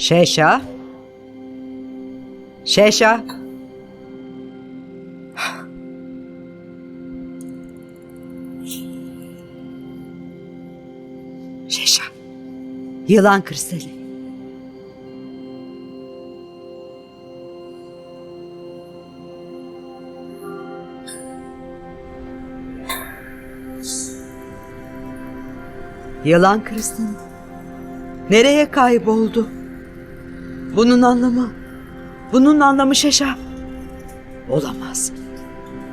Şeşa. Şeşa. Şeşa. Yılan kristali. Yılan kristali. Nereye kayboldu? Bunun anlamı, bunun anlamı Şeşa. Olamaz.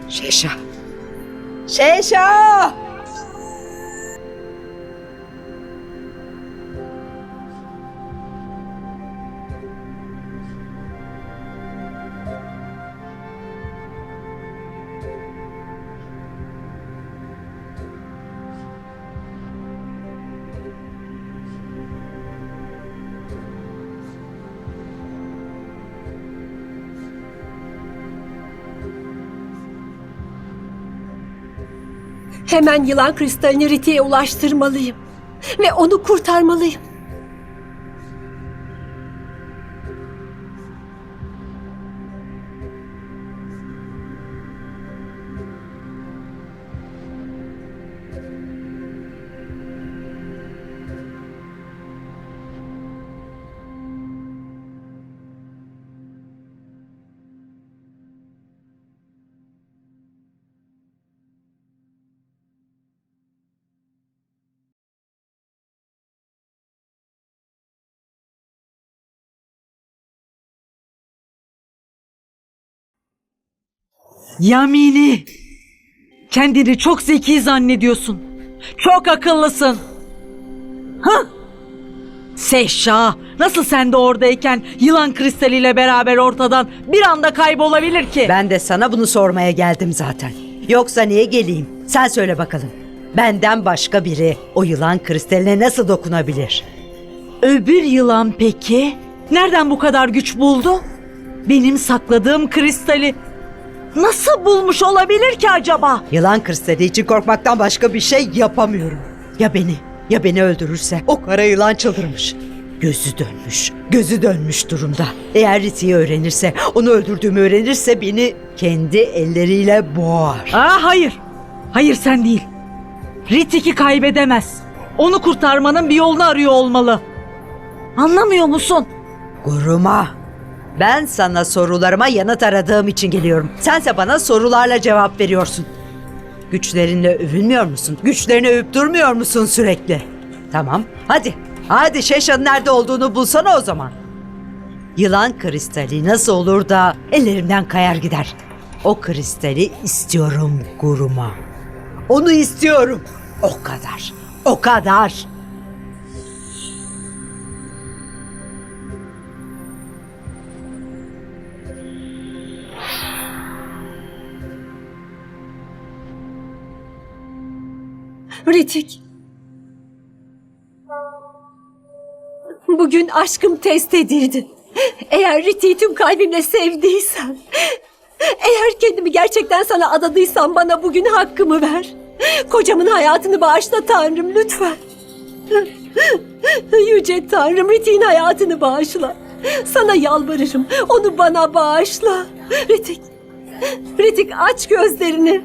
Şeşa. Şeşa! Hemen yılan kristalini Riti'ye ulaştırmalıyım. Ve onu kurtarmalıyım. Yamini. Kendini çok zeki zannediyorsun. Çok akıllısın. Ha? Seşşa, nasıl sen de oradayken yılan kristaliyle beraber ortadan bir anda kaybolabilir ki? Ben de sana bunu sormaya geldim zaten. Yoksa niye geleyim? Sen söyle bakalım. Benden başka biri o yılan kristaline nasıl dokunabilir? Öbür yılan peki? Nereden bu kadar güç buldu? Benim sakladığım kristali nasıl bulmuş olabilir ki acaba? Yılan kristali için korkmaktan başka bir şey yapamıyorum. Ya beni, ya beni öldürürse o kara yılan çıldırmış. Gözü dönmüş, gözü dönmüş durumda. Eğer Riti'yi öğrenirse, onu öldürdüğümü öğrenirse beni kendi elleriyle boğar. Aa hayır. Hayır sen değil. Ritik'i kaybedemez. Onu kurtarmanın bir yolunu arıyor olmalı. Anlamıyor musun? Guruma. Ben sana sorularıma yanıt aradığım için geliyorum. Sense bana sorularla cevap veriyorsun. Güçlerinle övünmüyor musun? Güçlerini övüp durmuyor musun sürekli? Tamam, hadi. Hadi Şeşa'nın nerede olduğunu bulsana o zaman. Yılan kristali nasıl olur da ellerimden kayar gider. O kristali istiyorum Guruma. Onu istiyorum. O kadar. O kadar. Ritik. Bugün aşkım test edildi. Eğer Riti'yi tüm kalbimle sevdiysen... Eğer kendimi gerçekten sana adadıysam bana bugün hakkımı ver. Kocamın hayatını bağışla Tanrım lütfen. Yüce Tanrım Ritik'in hayatını bağışla. Sana yalvarırım. Onu bana bağışla. Ritik. Ritik aç gözlerini.